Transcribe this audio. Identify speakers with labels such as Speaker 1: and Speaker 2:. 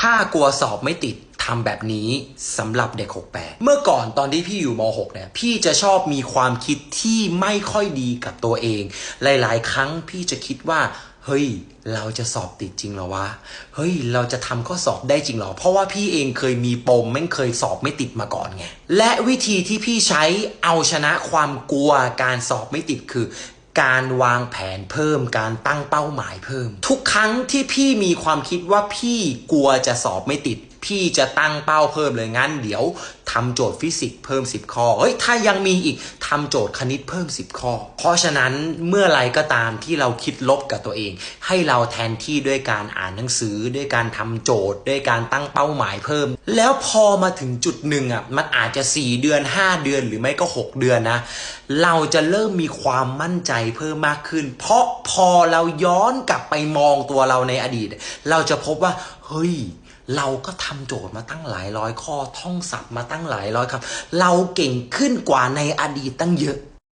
Speaker 1: ถ้ากลัวสอบไม่ติดทำแบบนี้สำหรับเด็ก 68 เมื่อก่อนตอนที่พี่อยู่ม .6 เนี่ย พี่จะชอบมีความคิดที่ไม่ค่อยดีกับตัวเอง หลาย ๆ ครั้งพี่จะคิดว่า เฮ้ย เราจะสอบติดจริงหรอวะ เฮ้ย เราจะทำข้อสอบได้จริงหรอ เพราะว่าพี่เองเคยมีปมแม่งเคยสอบไม่ติดมาก่อนไง และวิธีที่พี่ใช้เอาชนะความกลัวการสอบไม่ติดคือ การวางแผนเพิ่มการตั้งเป้าหมายเพิ่ม ทุกครั้งที่พี่มีความคิดว่าพี่กลัวจะสอบไม่ติด พี่จะตั้งเป้าเพิ่มเลยงั้น เดี๋ยว ทำโจทย์ฟิสิกส์เพิ่ม 10 ข้อ เฮ้ย ถ้ายังมีอีกทำโจทย์คณิตเพิ่ม 10 ข้อ เพราะฉะนั้นเมื่อไรก็ตามที่เราคิดลบกับตัวเอง ให้เราแทนที่ด้วยการอ่านหนังสือ ด้วยการทำโจทย์ ด้วยการตั้งเป้าหมายเพิ่ม แล้วพอมาถึงจุดหนึ่งอะ มันอาจจะ 4 เดือน 5 เดือนหรือไม่ก็ 6 เดือนนะ เราจะเริ่มมีความมั่นใจเพิ่มมากขึ้น เพราะพอเราย้อนกลับไปมองตัวเราในอดีต เราจะพบว่า เฮ้ย เราก็ทำโจทย์มาตั้งหลายร้อยข้อท่องศัพท์มาตั้งหลายร้อยครับ เราเก่งขึ้นกว่าในอดีตตั้งเยอะ